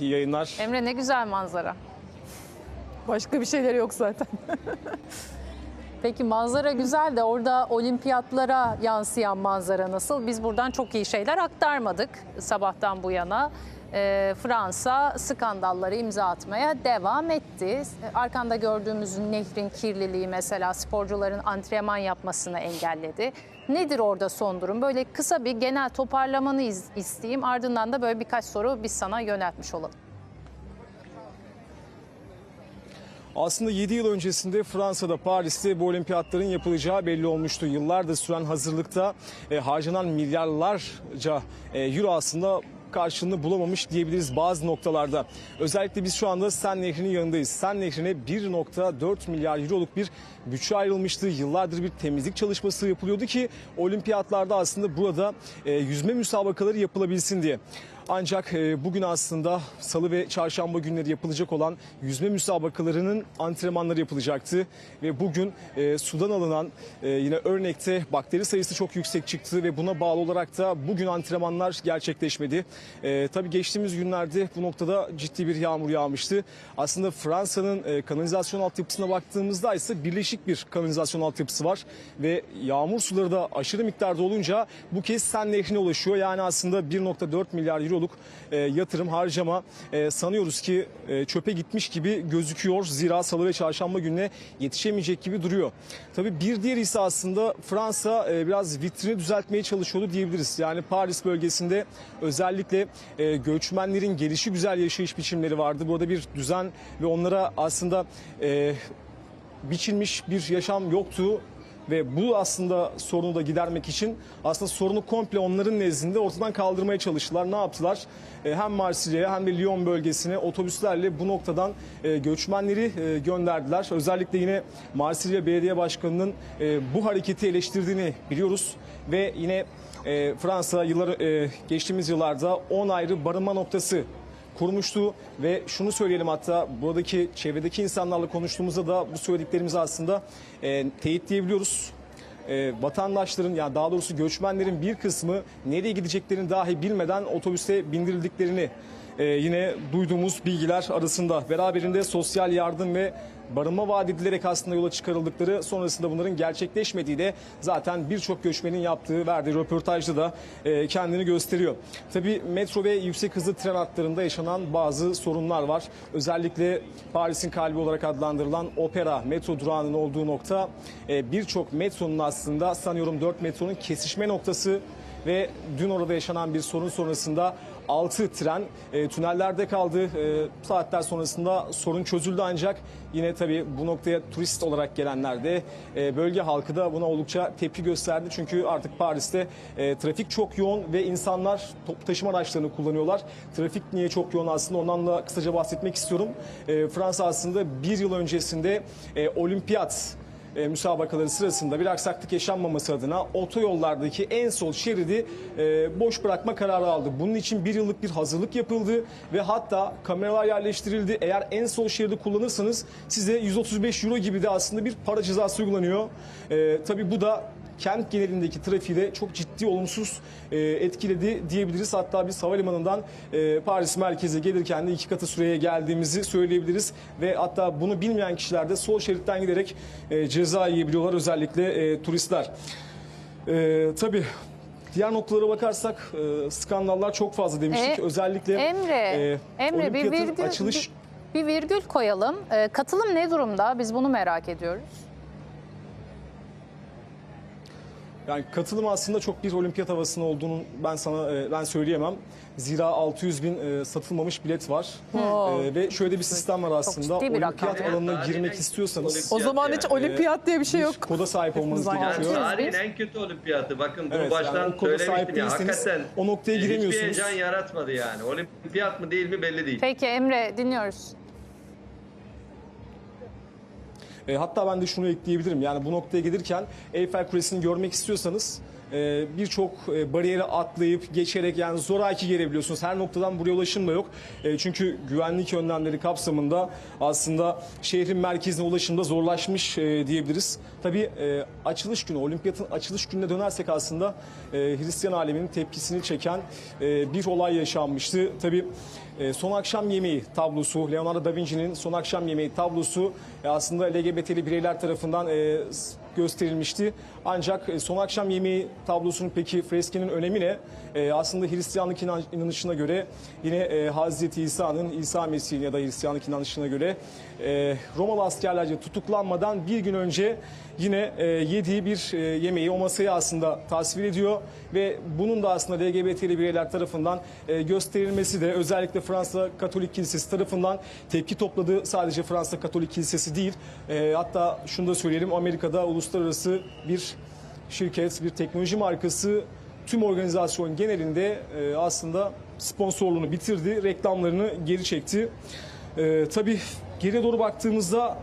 Yayınlar. Emre ne güzel manzara. Başka bir şeyleri yok zaten. Peki manzara güzel de orada olimpiyatlara yansıyan manzara nasıl? Biz buradan çok iyi şeyler aktarmadık sabahtan bu yana. Ee, Fransa skandalları imza atmaya devam etti. Arkanda gördüğümüz nehrin kirliliği mesela sporcuların antrenman yapmasını engelledi. Nedir orada son durum? Böyle kısa bir genel toparlamanı isteyeyim. Ardından da böyle birkaç soru biz sana yöneltmiş olalım. Aslında 7 yıl öncesinde Fransa'da Paris'te bu olimpiyatların yapılacağı belli olmuştu. Yıllardır süren hazırlıkta e, harcanan milyarlarca e, euro aslında karşılığını bulamamış diyebiliriz bazı noktalarda. Özellikle biz şu anda Sen Nehri'nin yanındayız. Sen Nehri'ne 1.4 milyar euroluk bir bütçe ayrılmıştı. Yıllardır bir temizlik çalışması yapılıyordu ki olimpiyatlarda aslında burada e, yüzme müsabakaları yapılabilsin diye. Ancak e, bugün aslında salı ve çarşamba günleri yapılacak olan yüzme müsabakalarının antrenmanları yapılacaktı. Ve bugün e, sudan alınan e, yine örnekte bakteri sayısı çok yüksek çıktı ve buna bağlı olarak da bugün antrenmanlar gerçekleşmedi. Tabii geçtiğimiz günlerde bu noktada ciddi bir yağmur yağmıştı. Aslında Fransa'nın kanalizasyon altyapısına baktığımızda ise birleşik bir kanalizasyon altyapısı var. Ve yağmur suları da aşırı miktarda olunca bu kez Sen Nehri'ne ulaşıyor. Yani aslında 1.4 milyar euroluk e, yatırım harcama e, sanıyoruz ki e, çöpe gitmiş gibi gözüküyor. Zira salı ve çarşamba gününe yetişemeyecek gibi duruyor. Tabii bir diğer ise aslında Fransa e, biraz vitrini düzeltmeye çalışıyordu diyebiliriz. Yani Paris bölgesinde özellikle e, göçmenlerin gelişi güzel yaşayış biçimleri vardı. Burada bir düzen ve onlara aslında e, biçilmiş bir yaşam yoktu ve bu aslında sorunu da gidermek için aslında sorunu komple onların nezdinde ortadan kaldırmaya çalıştılar. Ne yaptılar? E, Hem Marsilya'ya hem de Lyon bölgesine otobüslerle bu noktadan e, göçmenleri e, gönderdiler. Özellikle yine Marsilya Belediye Başkanı'nın bu hareketi eleştirdiğini biliyoruz ve yine Fransa yıllar geçtiğimiz yıllarda 10 ayrı barınma noktası kurmuştu ve şunu söyleyelim hatta buradaki çevredeki insanlarla konuştuğumuzda da bu söylediklerimizi aslında e, teyitleyebiliyoruz. E, vatandaşların ya daha doğrusu göçmenlerin bir kısmı nereye gideceklerini dahi bilmeden otobüse bindirildiklerini e, yine duyduğumuz bilgiler arasında. Beraberinde sosyal yardım ve barınma vaat edilerek aslında yola çıkarıldıkları sonrasında bunların gerçekleşmediği de zaten birçok göçmenin yaptığı verdiği röportajda da e, kendini gösteriyor. Tabii metro ve yüksek hızlı tren hatlarında yaşanan bazı sorunlar var. Özellikle Paris'in kalbi olarak adlandırılan Opera metro durağının olduğu nokta e, birçok metronun aslında sanıyorum 4 metronun kesişme noktası ve dün orada yaşanan bir sorun sonrasında 6 tren e, tünellerde kaldı. E, saatler sonrasında sorun çözüldü ancak yine tabii bu noktaya turist olarak gelenler de e, bölge halkı da buna oldukça tepki gösterdi. Çünkü artık Paris'te e, trafik çok yoğun ve insanlar toplu taşıma araçlarını kullanıyorlar. Trafik niye çok yoğun aslında ondan da kısaca bahsetmek istiyorum. E, Fransa aslında bir yıl öncesinde e, olimpiyat e, müsabakaları sırasında bir aksaklık yaşanmaması adına otoyollardaki en sol şeridi e, boş bırakma kararı aldı. Bunun için bir yıllık bir hazırlık yapıldı ve hatta kameralar yerleştirildi. Eğer en sol şeridi kullanırsanız size 135 euro gibi de aslında bir para cezası uygulanıyor. E, tabii bu da kent genelindeki trafiği de çok ciddi olumsuz e, etkiledi diyebiliriz. Hatta biz havalimanından e, Paris merkeze gelirken de iki katı süreye geldiğimizi söyleyebiliriz. Ve hatta bunu bilmeyen kişiler de sol şeritten giderek e, ceza yiyebiliyorlar özellikle e, turistler. E, tabii diğer noktalara bakarsak e, skandallar çok fazla demiştik. E, özellikle Emre, e, Emre bir virgül, açılış bir, bir virgül koyalım. Ee, katılım ne durumda? Biz bunu merak ediyoruz. Yani katılım aslında çok bir olimpiyat havasının olduğunu ben sana e, ben söyleyemem. Zira 600 bin e, satılmamış bilet var. E, ve şöyle bir sistem var aslında. bir Olimpiyat rakam. alanına girmek istiyorsanız O zaman hiç Yani, olimpiyat diye bir şey bir yok. koda sahip olmanız Hepimiz gerekiyor. Tarihin en kötü olimpiyatı. Bakın bunu Evet, yani baştan o koda sahip söylemiştim ya. Hakikaten o noktaya hiçbir giremiyorsunuz. heyecan yaratmadı yani. Olimpiyat mı değil mi belli değil. Peki Emre dinliyoruz. E, hatta ben de şunu ekleyebilirim. Yani bu noktaya gelirken Eyfel Kulesi'ni görmek istiyorsanız e, birçok bariyeri atlayıp geçerek yani zoraki gelebiliyorsunuz. Her noktadan buraya ulaşım da yok. E, çünkü güvenlik önlemleri kapsamında aslında şehrin merkezine ulaşım da zorlaşmış e, diyebiliriz. Tabii e, açılış günü, olimpiyatın açılış gününe dönersek aslında e, Hristiyan aleminin tepkisini çeken e, bir olay yaşanmıştı. Tabii Son Akşam Yemeği tablosu, Leonardo da Vinci'nin Son Akşam Yemeği tablosu aslında LGBT'li bireyler tarafından gösterilmişti. Ancak e, Son Akşam Yemeği tablosunun peki freskinin önemi ne? E, aslında Hristiyanlık inan- inanışına göre yine e, Hazreti İsa'nın İsa Mesih'in ya da Hristiyanlık inanışına göre Romalı askerlerce tutuklanmadan bir gün önce yine yediği bir yemeği o masaya aslında tasvir ediyor ve bunun da aslında LGBT'li bireyler tarafından gösterilmesi de özellikle Fransa Katolik Kilisesi tarafından tepki topladı. Sadece Fransa Katolik Kilisesi değil hatta şunu da söyleyelim Amerika'da uluslararası bir şirket, bir teknoloji markası tüm organizasyon genelinde e, aslında sponsorluğunu bitirdi, reklamlarını geri çekti. E, tabii geriye doğru baktığımızda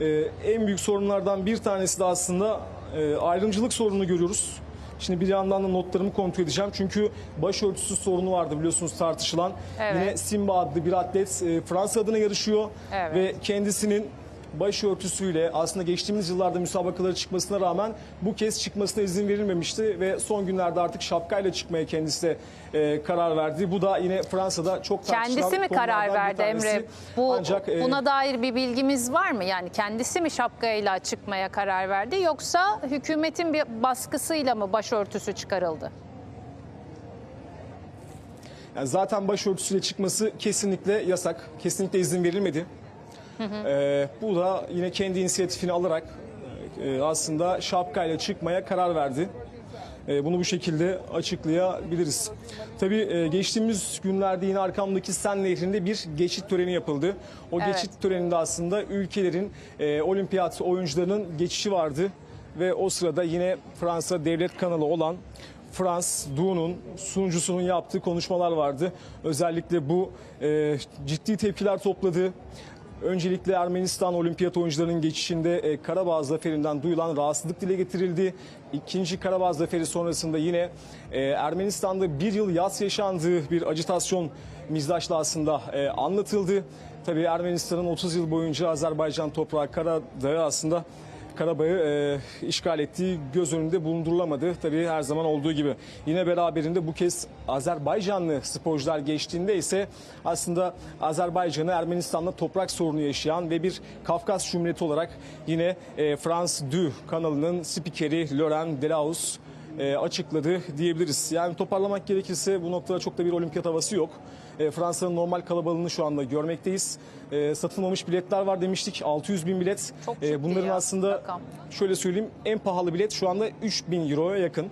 e, en büyük sorunlardan bir tanesi de aslında e, ayrımcılık sorununu görüyoruz. Şimdi bir yandan da notlarımı kontrol edeceğim. Çünkü başörtüsü sorunu vardı biliyorsunuz tartışılan. Evet. Yine Simba adlı bir atlet e, Fransa adına yarışıyor. Evet. Ve kendisinin başörtüsüyle aslında geçtiğimiz yıllarda müsabakalara çıkmasına rağmen bu kez çıkmasına izin verilmemişti ve son günlerde artık şapkayla çıkmaya kendisi de e, karar verdi. Bu da yine Fransa'da çok tartışılan Kendisi mi karar verdi. Emre? Bu Ancak e, buna dair bir bilgimiz var mı? Yani kendisi mi şapkayla çıkmaya karar verdi yoksa hükümetin bir baskısıyla mı başörtüsü çıkarıldı? Yani zaten başörtüsüyle çıkması kesinlikle yasak. Kesinlikle izin verilmedi. Ee, bu da yine kendi inisiyatifini alarak e, aslında şapkayla çıkmaya karar verdi. E, bunu bu şekilde açıklayabiliriz. Tabii e, geçtiğimiz günlerde yine arkamdaki Sen Nehri'nde bir geçit töreni yapıldı. O Evet. geçit töreninde aslında ülkelerin e, olimpiyat oyuncularının geçişi vardı. Ve o sırada yine Fransa devlet kanalı olan Frans Du'nun sunucusunun yaptığı konuşmalar vardı. Özellikle bu e, ciddi tepkiler topladı. Öncelikle Ermenistan olimpiyat oyuncularının geçişinde e, Karabağ zaferinden duyulan rahatsızlık dile getirildi. İkinci Karabağ zaferi sonrasında yine e, Ermenistan'da bir yıl yas yaşandığı bir acitasyon mizdaşla aslında e, anlatıldı. Tabii Ermenistan'ın 30 yıl boyunca Azerbaycan toprağı Karadağ'ı aslında Karabağ'ı e, işgal ettiği göz önünde bulundurulamadı. Tabii her zaman olduğu gibi. Yine beraberinde bu kez Azerbaycanlı sporcular geçtiğinde ise aslında Azerbaycan'ı Ermenistan'la toprak sorunu yaşayan ve bir Kafkas Cumhuriyeti olarak yine e, France 2 kanalının spikeri Laurent Delaus e, açıkladı diyebiliriz. Yani toparlamak gerekirse bu noktada çok da bir olimpiyat havası yok. E, Fransa'nın normal kalabalığını şu anda görmekteyiz. E, satılmamış biletler var demiştik. 600 bin bilet. Çok E, bunların ya, aslında rakam. şöyle söyleyeyim en pahalı bilet şu anda 3000 euroya yakın.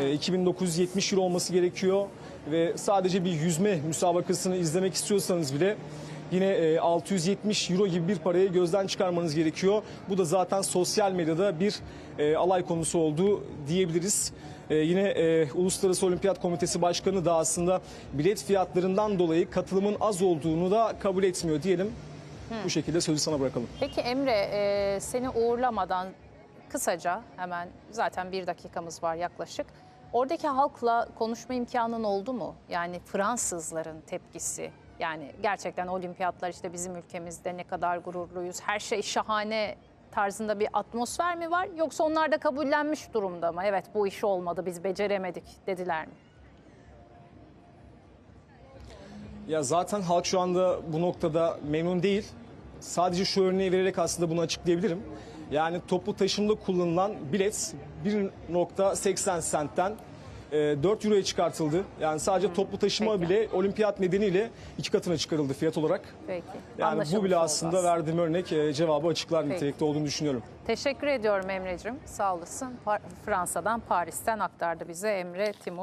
E, 2970 euro olması gerekiyor ve sadece bir yüzme müsabakasını izlemek istiyorsanız bile yine e, 670 euro gibi bir parayı gözden çıkarmanız gerekiyor. Bu da zaten sosyal medyada bir e, alay konusu oldu diyebiliriz. E, yine e, Uluslararası Olimpiyat Komitesi Başkanı da aslında bilet fiyatlarından dolayı katılımın az olduğunu da kabul etmiyor diyelim. Bu şekilde sözü sana bırakalım. Peki Emre e, seni uğurlamadan kısaca hemen zaten bir dakikamız var yaklaşık. Oradaki halkla konuşma imkanın oldu mu? Yani Fransızların tepkisi. Yani gerçekten olimpiyatlar işte bizim ülkemizde ne kadar gururluyuz. Her şey şahane tarzında bir atmosfer mi var? Yoksa onlar da kabullenmiş durumda mı? Evet bu iş olmadı biz beceremedik dediler mi? Ya zaten halk şu anda bu noktada memnun değil. Sadece şu örneği vererek aslında bunu açıklayabilirim. Yani toplu taşımda kullanılan bilet 1.80 sentten 4 euroya çıkartıldı. Yani sadece toplu taşıma Peki. bile olimpiyat nedeniyle iki katına çıkarıldı fiyat olarak. Peki. Yani bu anlaşılmış bile oldu aslında verdiğim örnek e, cevabı açıklar Peki. nitelikte olduğunu düşünüyorum. Teşekkür ediyorum Emre'cim. Sağ olasın. Fransa'dan, Paris'ten aktardı bize Emre Timur.